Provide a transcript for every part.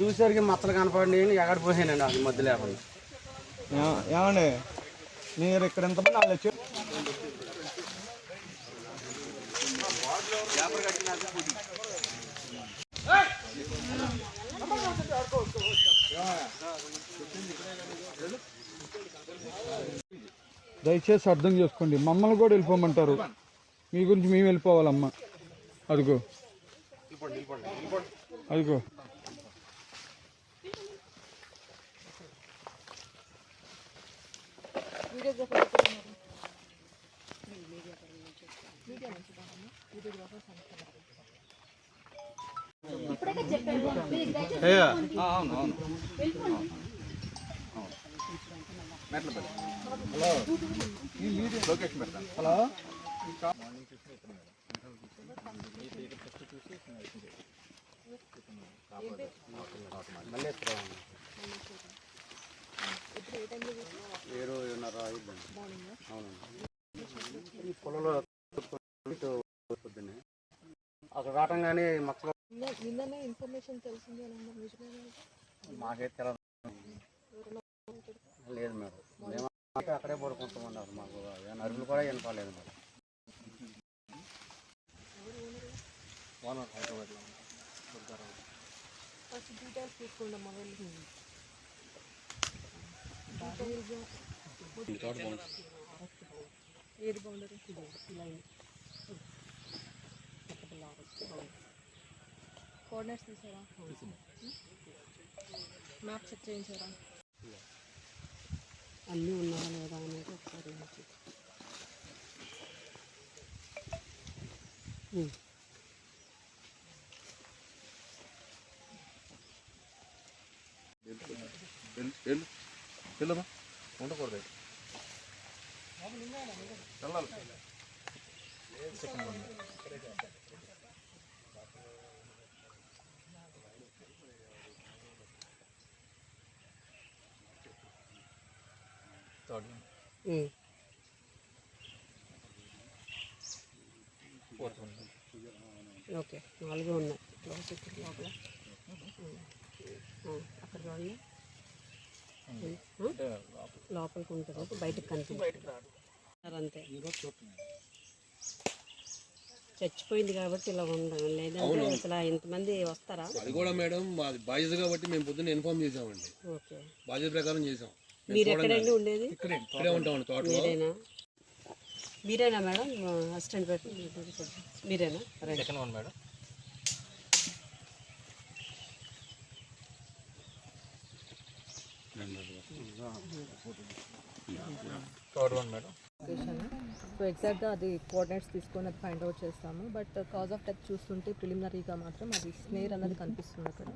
చూసరికి మచ్చలు కనపడి ఎక్కడ పోయానండి అది మధ్య లేకుండా ఏమండి? మీరు ఇక్కడ ఎంతమంది వాళ్ళు దయచేసి అర్థం చేసుకోండి. మమ్మల్ని కూడా వెళ్ళిపోమంటారు. మీ గురించి మేము వెళ్ళిపోవాలమ్మా. అదిగో. అదిగో. అవును అవును. హలో మళ్ళీ ఎత్తుకోవాలి ఏడున్నర అయిద్దండి అవునండి ఈ పొలంలో పొద్దున్నే అక్కడ రావటం కానీ మచ్చలు నిన్ననే ఇన్ఫర్మేషన్ తెలిసింది? మాకైతే తెలదు లేదు మేడం మేము అక్కడే పడుకుంటామన్నారు మాకు ఏమైనా అరుపులు కూడా వినపలేదు మరి ఓనర్ హైదరాబాద్లో దుర్గారావు ఫస్ట్ డీటెయిల్స్ తీసుకోండి అమ్మ వెళ్ళి ఏది బౌండరీ లైన్ కోఆర్డినేట్స్ తీసారా మ్యాప్ చెక్ చేయించారా అన్నీ ఉన్నారా లేదా అనేది ఒకసారి వెళ్ళు. వెళ్ళమ్మా. ఉండకూడదు వెళ్ళాలి. ఓకే నాలుగు ఉన్నాయి. లోపల అక్కడ చూడండి లోపలికి ఉంటుంది. బయటకు కనిపించదు. అంతే. చచ్చిపోయింది కాబట్టి ఇలా ఉండం లేదంటే అసలు ఇంతమంది వస్తారా? అది కూడా మేడం మాది బాధ్యత కాబట్టి మేము పొద్దున్న ఇన్ఫార్మ్ చేసామండి ఓకే. బాధ్యత ప్రకారం చేసాం మీరు ఎక్కడండి ఉండేది? ఇక్కడే ఉంటామండి తోటలో. మీరేనా? మీరేనా మేడం? అసిస్టెంట్ పెట్టి మీరేనా? Madam third one madam location so ఎగ్జాక్ట్గా అది కోఆర్డినేట్స్ తీసుకొని అది ఫైండ్ అవుట్ చేస్తాము. బట్ కాజ్ ఆఫ్ డెత్ చూస్తుంటే ప్రిలిమినరీగా మాత్రం అది స్నేర్ అన్నది కనిపిస్తుంది అక్కడ.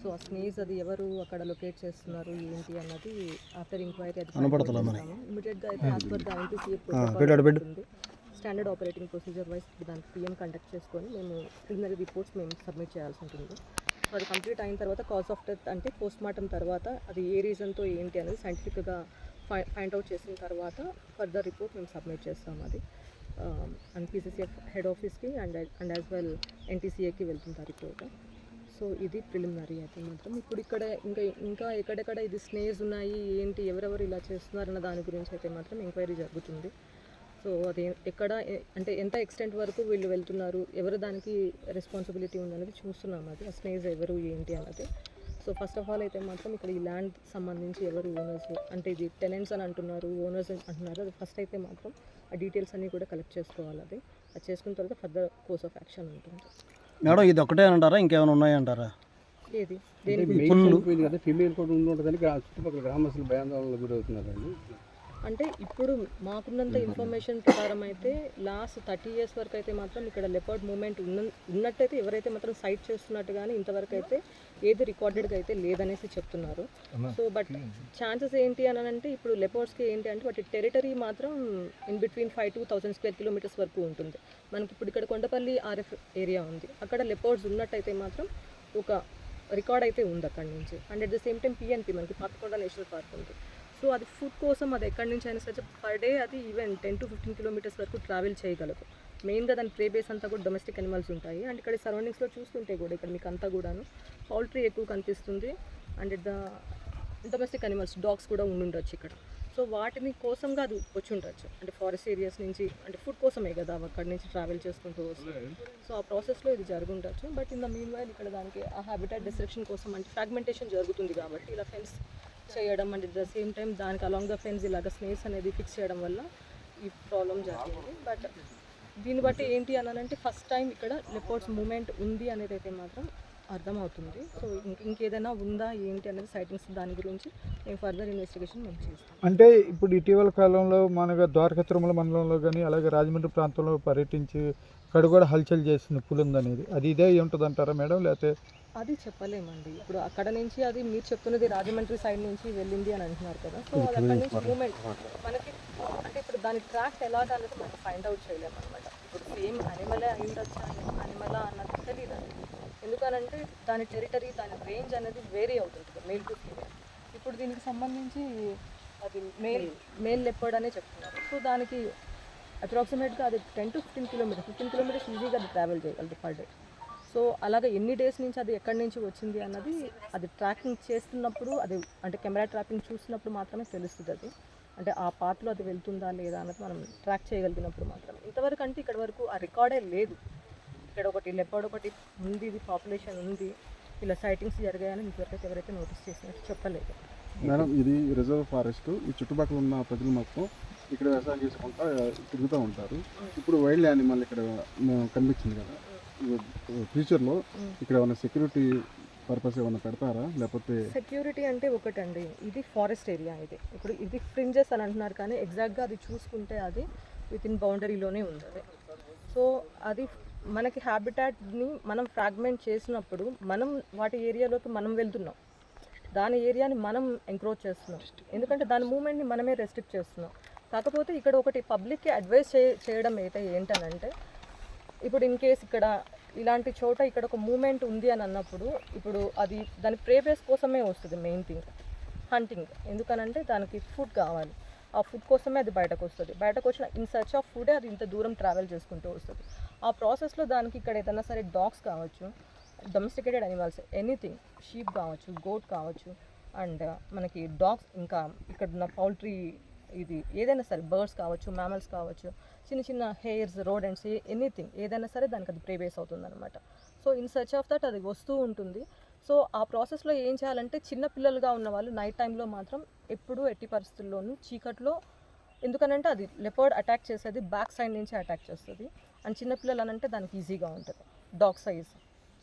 సో ఆ స్నేర్స్ అది ఎవరు అక్కడ లొకేట్ చేస్తున్నారు ఏంటి అన్నది ఆఫ్టర్ ఎంక్వైరీ అది ఇమీడియట్గా అయితే as per the standard operating procedure wise దానికి పిఎం కండక్ట్ చేసుకొని మేము ప్రిలిమినరీ రిపోర్ట్స్ మేము సబ్మిట్ చేయాల్సి ఉంటుంది. అది కంప్లీట్ అయిన తర్వాత కాజ్ ఆఫ్ డెత్ అంటే పోస్ట్ మార్టం తర్వాత అది ఏ రీజన్తో ఏంటి అనేది సైంటిఫిక్గా ఫై ఫైండ్ అవుట్ చేసిన తర్వాత ఫర్దర్ రిపోర్ట్ మేము సబ్మిట్ చేస్తాం అది. అండ్ పీసీసీఎఫ్ హెడ్ ఆఫీస్కి అండ్ అండ్ యాజ్ వెల్ ఎన్టీసీఏకి వెళ్తుంది ఆ రిపోర్ట్. సో ఇది ప్రిలిమినరీ అయితే మాత్రం. ఇప్పుడు ఇక్కడ ఇంకా ఇంకా ఎక్కడెక్కడ ఇది స్నేహs ఉన్నాయి ఏంటి ఎవరెవరు ఇలా చేస్తున్నారన్న దాని గురించి అయితే మాత్రం ఎంక్వైరీ జరుగుతుంది. సో అది ఎక్కడ అంటే ఎంత ఎక్స్టెంట్ వరకు వీళ్ళు వెళ్తున్నారు ఎవరు దానికి రెస్పాన్సిబిలిటీ ఉందనేది చూస్తున్నాం అది ఆ స్నేహs ఎవరు ఏంటి అన్నది. సో ఫస్ట్ ఆఫ్ ఆల్ అయితే మాత్రం ఇక్కడ ఈ ల్యాండ్ సంబంధించి ఎవరు ఓనర్స్ అంటే ఇది టెనెంట్స్ అని అంటున్నారు ఓనర్స్ అంటున్నారు అది ఫస్ట్ అయితే మాత్రం ఆ డీటెయిల్స్ అన్నీ కూడా కలెక్ట్ చేసుకోవాలి అది. అది చేసుకున్న తర్వాత ఫర్దర్ కోర్స్ ఆఫ్ యాక్షన్ ఉంటుంది. మేడం ఇది ఒకటే అంటారా? ఇంకేమైనా ఉన్నాయంటారా? ఏది? ఫీమేల్ కూడా ఉండి ఉంటుందని గ్రా- చుట్టుపక్కల గ్రామస్తులు భయాందోళనకు గురవుతున్నారండి. అంటే ఇప్పుడు మాకున్నంత ఇన్ఫర్మేషన్ ప్రకారం అయితే లాస్ట్ థర్టీ ఇయర్స్ వరకు అయితే మాత్రం ఇక్కడ లెపర్డ్ మూమెంట్ ఉన్న ఉన్నట్టయితే ఎవరైతే మాత్రం సైట్ చేస్తున్నట్టు కానీ ఇంతవరకు అయితే ఏది రికార్డెడ్గా అయితే లేదనేసి చెప్తున్నారు. సో బట్ ఛాన్సెస్ ఏంటి అని అంటే ఇప్పుడు లెపర్డ్స్కి ఏంటి అంటే వాటి టెరిటరీ మాత్రం in between five two thousand square kilometres వరకు ఉంటుంది. మనకి ఇప్పుడు ఇక్కడ కొండపల్లి ఆర్ఎఫ్ ఏరియా ఉంది. అక్కడ లెపర్డ్స్ ఉన్నట్టయితే మాత్రం ఒక రికార్డ్ అయితే ఉంది అక్కడి నుంచి. And at the same time PNP మనకి పాపికొండ నేషనల్ పార్క్ ఉంది. సో అది ఫుడ్ కోసం అది ఎక్కడి నుంచి అయినా సరే పర్ డే అది even ten to fifteen kilometres వరకు ట్రావెల్ చేయగలదు. మెయిన్గా దాని ప్రే బేస్ అంతా కూడా డొమెస్టిక్ అనిమల్స్ ఉంటాయి. అండ్ ఇక్కడ సరౌండింగ్స్లో చూస్తుంటే కూడా ఇక్కడ మీకు అంతా కూడాను పౌల్ట్రీ ఎక్కువ కనిపిస్తుంది. And the domestic animals dogs కూడా ఉండుండొచ్చు ఇక్కడ. సో వాటిని కోసంగా అది వచ్చి ఉండొచ్చు అంటే ఫారెస్ట్ ఏరియాస్ నుంచి అంటే ఫుడ్ కోసమే కదా అక్కడి నుంచి ట్రావెల్ చేసుకుంటూ వస్తుంది సో ఆ ప్రాసెస్లో ఇది జరుగుండొచ్చు. But in the meanwhile ఇక్కడ దానికి ఆ హ్యాబిటెట్ డిస్ట్రక్షన్ కోసం అంటే ఫ్రాగ్మెంటేషన్ జరుగుతుంది కాబట్టి ఇలా ఫెన్స్ చేయడం అండ్ ద సేమ్ టైం దానికి అలాంగ్ ద ఫెన్స్ ఇలాగ స్నేక్స్ అనేది ఫిక్స్ చేయడం వల్ల ఈ ప్రాబ్లం జరిగింది. బట్ దీన్ని బట్టి ఏంటి అని అంటే ఫస్ట్ టైం ఇక్కడ లెపోర్ట్స్ మూమెంట్ ఉంది అనేది అయితే మాత్రం అర్థమవుతుంది. సో ఇంకేదైనా ఉందా ఏంటి అనేది సైటింగ్స్ దాని గురించి మేము ఫర్దర్ ఇన్వెస్టిగేషన్ మేము చేస్తాం. అంటే ఇప్పుడు ఇటీవల కాలంలో మనగా ద్వారకా తిరుమల మండలంలో కానీ అలాగే రాజమండ్రి ప్రాంతంలో పర్యటించి అక్కడ కూడా హల్చల్ చేసిన పులి ఉందనేది అది ఇదే ఉంటుంది అంటారా మేడం? లేకపోతే అది చెప్పలేమండి. ఇప్పుడు అక్కడ నుంచి అది మీరు చెప్తున్నది రాజమండ్రి సైడ్ నుంచి వెళ్ళింది అని అంటున్నారు కదా. సో అది అక్కడ నుంచి మూమెంట్ మనకి అంటే ఇప్పుడు దాని ట్రాక్ ఎలాగా అనేది మనం ఫైండ్ అవుట్ చేయలేము అనమాట ఇప్పుడు సేమ్ అనిమలే అయి ఉండొచ్చా అనిమలా అన్నది తెలియదు ఎందుకనంటే దాని టెరిటరీ దాని రేంజ్ అనేది వేరీ అవుతుంది మేల్ టు ఫీమేల్ ఇప్పుడు దీనికి సంబంధించి అది మేల్ మేల్ లెప్పర్డ్ అనే చెప్తున్నారు. సో దానికి అప్రాక్సిమేట్గా అది ten to fifteen kilometres fifteen kilometres ఈజీగా అది ట్రావెల్ చేయగలదు పర్ డే సో అలాగే ఎన్ని డేస్ నుంచి అది ఎక్కడి నుంచి వచ్చింది అన్నది అది ట్రాకింగ్ చేస్తున్నప్పుడు అది అంటే కెమెరా ట్రాపింగ్ చూసినప్పుడు మాత్రమే తెలుస్తుంది అది. అంటే ఆ పాత్రలో అది వెళ్తుందా లేదా అన్నది మనం ట్రాక్ చేయగలిగినప్పుడు మాత్రమే. ఇంతవరకు అంటే ఇక్కడ వరకు ఆ రికార్డే లేదు. ఇక్కడ ఒకటి లెపర్డ్ ఒకటి ఉంది ఇది పాపులేషన్ ఉంది. ఇలా సైటింగ్స్ జరిగాయని ఇంతవరకు ఎవరైతే నోటీస్ చేసినట్టు చెప్పలేదు. మేడం ఇది రిజర్వ్ ఫారెస్ట్. ఈ చుట్టుపక్కల ఉన్న ప్రజలు మొత్తం ఇక్కడ వ్యవసాయం చేసుకుంటా తిరుగుతూ ఉంటారు. ఇప్పుడు వైల్డ్ యానిమల్ ఇక్కడ కనిపించింది కదా. ఫ్యూచర్లో ఇక్కడ ఏమైనా సెక్యూరిటీ పర్పస్ ఏమైనా పెడతారా? లేకపోతే సెక్యూరిటీ అంటే ఒకటండి. ఇది ఫారెస్ట్ ఏరియా ఇది. ఇప్పుడు ఇది ఫ్రింజెస్ అని అంటున్నారు కానీ ఎగ్జాక్ట్గా అది చూసుకుంటే అది విత్ ఇన్ బౌండరీలోనే ఉంది అది సో అది మనకి హ్యాబిటాట్ని మనం ఫ్రాగ్మెంట్ చేసినప్పుడు మనం వాటి ఏరియాలోకి మనం వెళ్తున్నాం. దాని ఏరియాని మనం ఎంక్రోచ్ చేస్తున్నాం. ఎందుకంటే దాని మూమెంట్ని మనమే రెస్ట్రిక్ట్ చేస్తున్నాం. కాకపోతే ఇక్కడ ఒకటి పబ్లిక్కి అడ్వైస్ చే చేయడం అయితే ఏంటనంటే ఇప్పుడు ఇన్ కేస్ ఇక్కడ ఇలాంటి చోట ఇక్కడ ఒక మూమెంట్ ఉంది అని అన్నప్పుడు ఇప్పుడు అది దాని ప్రేపేస్ కోసమే వస్తుంది మెయిన్ థింగ్ హంటింగ్ ఎందుకనంటే దానికి ఫుడ్ కావాలి. ఆ ఫుడ్ కోసమే అది బయటకు వస్తుంది. బయటకు వచ్చిన ఇన్ సర్చ్ ఆఫ్ ఫుడే అది ఇంత దూరం ట్రావెల్ చేసుకుంటూ వస్తుంది. ఆ ప్రాసెస్లో దానికి ఇక్కడ ఏదైనా సరే డాగ్స్ కావచ్చు డొమెస్టికేటెడ్ అనిమల్స్ ఎనీథింగ్ షీప్ కావచ్చు గోట్ కావచ్చు అండ్ మనకి డాగ్స్ ఇంకా ఇక్కడ ఉన్న పౌల్ట్రీ ఇది ఏదైనా సరే బర్డ్స్ కావచ్చు మ్యామల్స్ కావచ్చు చిన్న చిన్న హెయిర్స్ రోడెంట్స్ ఎనీథింగ్ ఏదైనా సరే దానికి అది ప్రేబేస్ అవుతుంది అనమాట so in search of that అది వస్తూ ఉంటుంది. సో ఆ ప్రాసెస్లో ఏం చేయాలంటే చిన్న పిల్లలుగా ఉన్న వాళ్ళు నైట్ టైంలో మాత్రం ఎప్పుడూ ఎట్టి పరిస్థితుల్లోనూ చీకట్లో ఎందుకనంటే అది లెపర్డ్ అటాక్ చేసేది బ్యాక్ సైడ్ నుంచి అటాక్ చేస్తుంది. అండ్ చిన్నపిల్లలు అనంటే దానికి ఈజీగా ఉంటుంది. డాగ్ సైజ్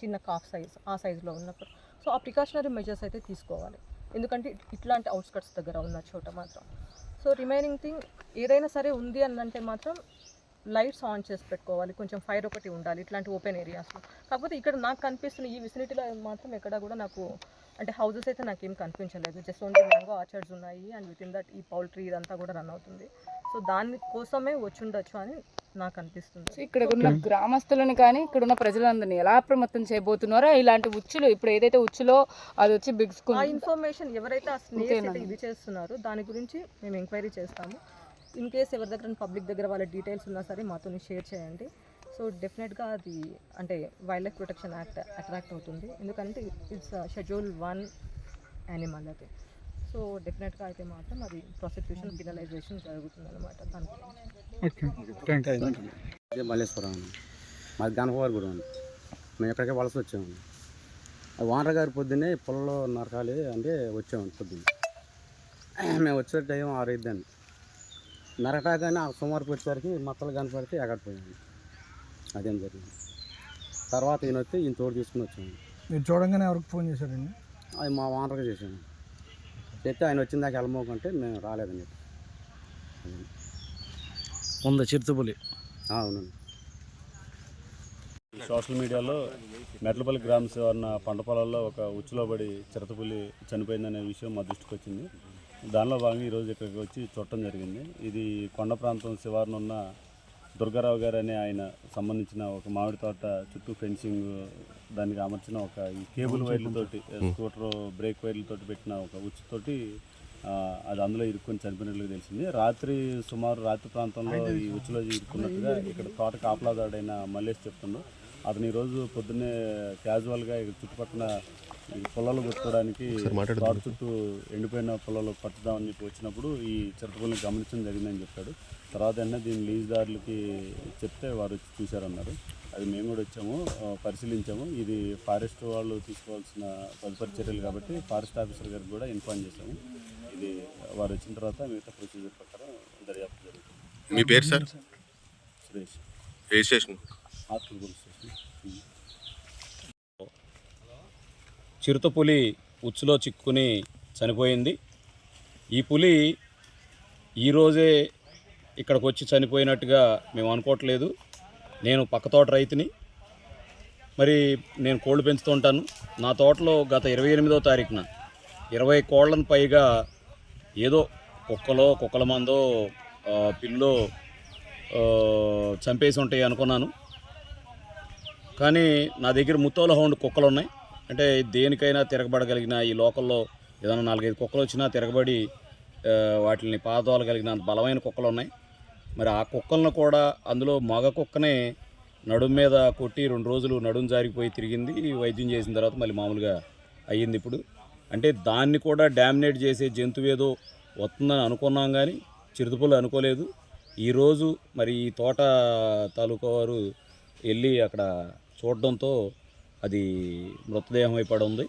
చిన్న కాఫ్ సైజ్ ఆ సైజులో ఉన్నప్పుడు. సో ఆ ప్రికాషనరీ మెజర్స్ అయితే తీసుకోవాలి. ఎందుకంటే ఇట్లాంటి అవుట్స్కట్స్ దగ్గర ఉన్న చోట మాత్రం. సో రిమైనింగ్ థింగ్ ఏదైనా సరే ఉంది అని అంటే మాత్రం లైట్స్ ఆన్ చేసి పెట్టుకోవాలి. కొంచెం ఫైర్ ఒకటి ఉండాలి ఇట్లాంటి ఓపెన్ ఏరియాస్లో. కాకపోతే ఇక్కడ నాకు కనిపిస్తున్న ఈ విసినిటీలో మాత్రం ఎక్కడ కూడా నాకు అంటే హౌసెస్ అయితే నాకు కనిపించలేదు. జస్ట్ ఓన్లీ మ్యాంగో ఆర్చర్డ్స్ ఉన్నాయి. అండ్ విత్ ఇన్ దట్ ఈ పౌల్ట్రీ ఇదంతా కూడా రన్ అవుతుంది. సో దాని కోసమే వచ్చి ఉండొచ్చు అని నాకు అనిపిస్తుంది సో ఇక్కడ ఉన్న గ్రామస్తులను కానీ ఇక్కడ ఉన్న ప్రజలందరినీ ఎలా అప్రమత్తం చేయబోతున్నారో ఇలాంటి ఉచ్చులు ఇప్పుడు ఏదైతే ఉచ్చులో అది వచ్చి ఆ బిగుసుకుంది ఇన్ఫర్మేషన్ ఎవరైతే ఆ అయితే ఇది చేస్తున్నారో దాని గురించి మేము ఎంక్వైరీ చేస్తాము. ఇన్ కేస్ ఎవరి దగ్గర పబ్లిక్ దగ్గర వాళ్ళ డీటెయిల్స్ ఉన్నా సరే మాతో షేర్ చేయండి. సో డెఫినెట్గా అది అంటే wildlife protection act attract అవుతుంది. ఎందుకంటే ఇట్స్ షెడ్యూల్ వన్ యానిమల్ అది సో డెఫినెట్గా అయితే మాత్రం అది ప్రాసిక్యూషన్ పినలైజేషన్ జరుగుతుంది అనమాట మల్లేశ్వరం. మాది గణపవారి గుడి అండి. మేము ఇక్కడికే వలస వచ్చామండి. ఆ వానర్ గారి పొద్దున్నే పొలంలో నరకాలి అంటే వచ్చామండి పొద్దున్న. మేము వచ్చే టైం ఆరైద్దండి. నరకటాగానే ఆ సుమారుకి వచ్చేసరికి మత్తలు కనపడితే ఎగడిపోయాను అదేం జరిగింది. తర్వాత ఈయన వస్తే ఈయన తోడు తీసుకుని వచ్చాము మీరు చూడంగానే ఎవరికి ఫోన్ చేశారండి? అది మా వానర్గా చేశాను చెప్తే ఆయన వచ్చిన దాకా వెళ్ళమోకంటే మేము రాలేదని చెప్పి. ఉంది చిరుతపులి ఆ, అవునండి. సోషల్ మీడియాలో మెట్లపల్లి గ్రామ శివారున పంట పొలాల్లో ఒక ఉచ్చులో పడి చిరతపులి చనిపోయిందనే విషయం మా దృష్టికి వచ్చింది. దానిలో భాగంగా ఈరోజు ఇక్కడికి వచ్చి చూడటం జరిగింది. ఇది కొండ ప్రాంతం శివారున ఉన్న దుర్గారావు గారు అనే ఆయన సంబంధించిన ఒక మామిడి తోట చుట్టూ ఫెన్సింగ్ దానికి అమర్చిన ఒక ఈ కేబుల్ వైర్లతోటి స్కూటర్ బ్రేక్ వైర్లతోటి పెట్టిన ఒక ఉచ్చుతోటి అది అందులో ఇరుక్కొని చనిపోయినట్లుగా తెలిసింది. రాత్రి సుమారు రాత్రి ప్రాంతంలో ఈ ఉచ్చులో ఇరుక్కున్నట్టుగా ఇక్కడ తోట కాపలాదాడైన మల్లేష్ చెప్తుండు. అతను ఈరోజు పొద్దున్నే క్యాజువల్గా ఇక్కడ చుట్టుపక్కల పొలాలు కొట్టుకోవడానికి తోట చుట్టూ ఎండిపోయిన పొలాలు పట్టుదామని చెప్పి వచ్చినప్పుడు ఈ చిరతపుల్ని గమనించడం జరిగిందని చెప్పాడు. తర్వాత వెంటనే దీని లీజుదారులకి చెప్తే వారు చూశారన్నారు. అది మేము కూడా వచ్చాము పరిశీలించాము. ఇది ఫారెస్ట్ వాళ్ళు తీసుకోవాల్సిన తదుపరి చర్యలు కాబట్టి ఫారెస్ట్ ఆఫీసర్ గారికి కూడా ఇన్ఫార్మ్ చేశాము. ఇది వారు వచ్చిన తర్వాత మిగతా ప్రొసీజర్ ప్రకారం దర్యాప్తు జరుగుతుంది. మీ పేరు సార్? సురేష్. ఏ స్టేషన్. Police station. చిరుతపులి ఉచ్చులో చిక్కుని చనిపోయింది. ఈ పులి ఈరోజే ఇక్కడికి వచ్చి చనిపోయినట్టుగా మేము అనుకోవట్లేదు. నేను పక్క తోట రైతుని. మరి నేను కోళ్ళు పెంచుతూ ఉంటాను. నా తోటలో గత ఇరవై ఎనిమిదో తారీఖున ఇరవై కోళ్ళను పైగా ఏదో కుక్కలో కుక్కల మందో పిల్లో చంపేసి ఉంటాయి అనుకున్నాను. కానీ నా దగ్గర ముత్తోల హౌండ్ కుక్కలు ఉన్నాయి అంటే దేనికైనా తిరగబడగలిగిన ఈ లోకల్లో ఏదైనా నాలుగైదు కుక్కలు వచ్చినా తిరగబడి వాటిని పాదోలగలిగిన బలమైన కుక్కలు ఉన్నాయి మరి ఆ కుక్కలను కూడా అందులో మగ కుక్కనే నడుం మీద కొట్టి రెండు రోజులు నడుం జారిపోయి తిరిగింది. వైద్యం చేసిన తర్వాత మళ్ళీ మామూలుగా అయ్యింది ఇప్పుడు. అంటే దాన్ని కూడా డామినేట్ చేసే జంతువు ఏదో వస్తుందని అనుకున్నాం కానీ చిరుతపులు అనుకోలేదు. ఈరోజు మరి ఈ తోట తాలూకా వారు వెళ్ళి అక్కడ చూడడంతో అది మృతదేహం అయిపడి ఉంది.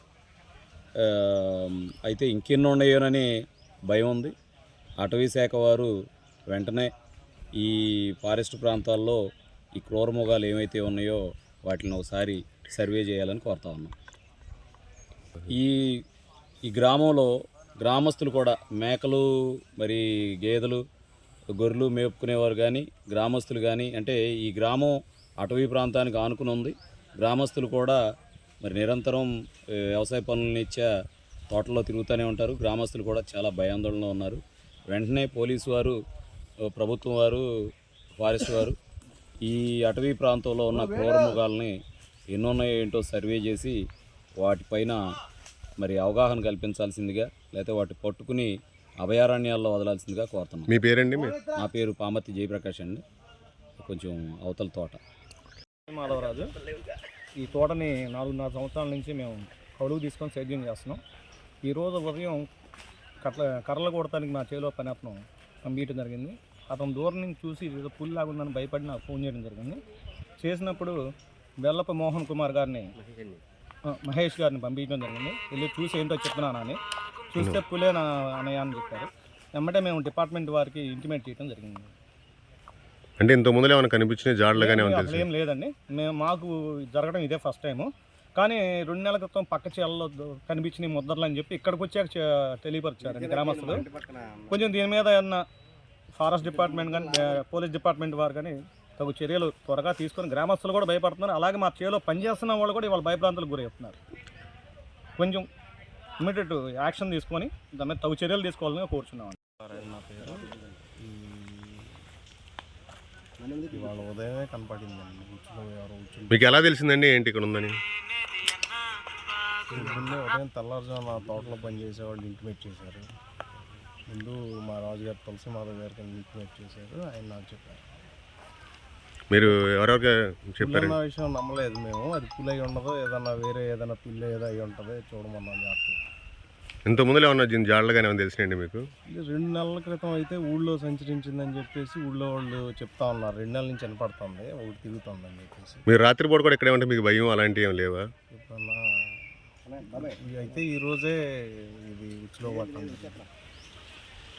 అయితే ఇంకెన్ని ఉన్నాయోనని భయం ఉంది. అటవీ శాఖ వారు వెంటనే ఈ ఫారెస్ట్ ప్రాంతాల్లో ఈ క్రూరమృగాలు ఏమైతే ఉన్నాయో వాటిని ఒకసారి సర్వే చేయాలని కోరుతా ఉన్నాం. ఈ ఈ గ్రామంలో గ్రామస్తులు కూడా మేకలు మరి గేదెలు గొర్రెలు మేపుకునేవారు కానీ గ్రామస్తులు కానీ అంటే ఈ గ్రామం అటవీ ప్రాంతానికి ఆనుకుని ఉంది. గ్రామస్తులు కూడా మరి నిరంతరం వ్యవసాయ పనులనిచ్చా తోటల్లో తిరుగుతూనే ఉంటారు. గ్రామస్తులు కూడా చాలా భయాందోళనలో ఉన్నారు. వెంటనే పోలీసు వారు ప్రభుత్వం వారు ఫారెస్ట్ వారు ఈ అటవీ ప్రాంతంలో ఉన్న క్రూర మృగాల్ని ఎన్నున్నాయో ఏంటో సర్వే చేసి వాటిపైన మరి అవగాహన కల్పించాల్సిందిగా లేకపోతే వాటి పట్టుకుని అభయారణ్యాల్లో వదలాల్సిందిగా కోరుతున్నాం. మీ పేరండి మీ నా పేరు పామతి జయప్రకాష్ అండి. కొంచెం అవతల తోట. మాధవరాజు. ఈ తోటని నాలుగున్నర సంవత్సరాల నుంచి మేము కౌలుకు తీసుకొని సేద్యం చేస్తున్నాం. ఈరోజు ఉదయం కట్ల కర్రలు కొడటానికి నా చేలో పని అతను పంపించడం జరిగింది. అతను దూరం నుంచి చూసి ఏదో పుల్లి లాగుందని భయపడి నాకు ఫోన్ చేయడం జరిగింది. చేసినప్పుడు బెల్లప్ప మోహన్ కుమార్ గారిని మహేష్ గారిని పంపించడం జరిగింది. వెళ్ళి చూసి ఏంటో చెప్తున్నానని చూస్తే పులే నా అన్నయ్య అని చెప్పారు. వెంబటే మేము డిపార్ట్మెంట్ వారికి ఇంటిమేట్ చేయడం జరిగింది. అంటే ఇంత ముందులో ఏమైనా కనిపించిన జాడలు కానీ ఏమైనా అసలు ఏం లేదండి. మేము మాకు జరగడం ఇదే ఫస్ట్ టైము. కానీ రెండు నెలల క్రితం పక్క చీలలో కనిపించిన ముద్దర్లు అని చెప్పి ఇక్కడికి వచ్చాక తెలియపరిచారండి గ్రామస్తులు. కొంచెం దీని మీద ఏమన్నా ఫారెస్ట్ డిపార్ట్మెంట్ కానీ పోలీస్ డిపార్ట్మెంట్ వారు కానీ తగు చర్యలు త్వరగా తీసుకొని గ్రామస్తులు కూడా భయపడుతున్నారు. అలాగే మా చేలో పనిచేస్తున్న వాళ్ళు కూడా ఇవాళ భయభ్రాంతులకు గురవుతున్నారు కొంచెం ఇమీడియట్ యాక్షన్ తీసుకొని దాని మీద తగు చర్యలు తీసుకోవాలని కోరుచున్నాం. నా పేరు ఇవాళ ఉదయమే కనపడిందండి. మీకు ఎలా తెలిసిందండి ఏంటి ఇక్కడ ఉందని? ఉదయం తెల్లారుజామున తోటలో పనిచేసే వాళ్ళు ఇంటిమేట్ చేశారు. ముందు మా రాజుగారు తులసి మాధవ్ గారికి ఇంటిమేట్ చేశారు. ఆయన నాకు చెప్పారు. మీరు ఎవరెవరికి చెప్పారు? పుల్లన్న విషయం నమ్మలేదు మేము. అది పులి అయి ఉండదో ఏదన్నా వేరే ఏదైనా పిల్లి ఏదో అయి ఉంటుంది చూడమన్నాం జాగ్రత్త ఇంత ముందులో ఏమన్నా దీని జాడలు కానీ ఏమైనా తెలిసినాయండి మీకు? రెండు నెలల క్రితం అయితే ఊళ్ళో సంచరించిందని చెప్పేసి ఊళ్ళో వాళ్ళు చెప్తా ఉన్నారు. రెండు నెలల నుంచి వినపడుతుంది. ఒకటి తిరుగుతుందని చెప్పేసి. మీరు రాత్రిపూట కూడా ఇక్కడే ఉంటే మీకు భయం అలాంటివి ఏం లేవా? ఎప్పుడన్నా? ఇది అయితే ఈరోజే ఇది ఉచ్చులో పట్టడం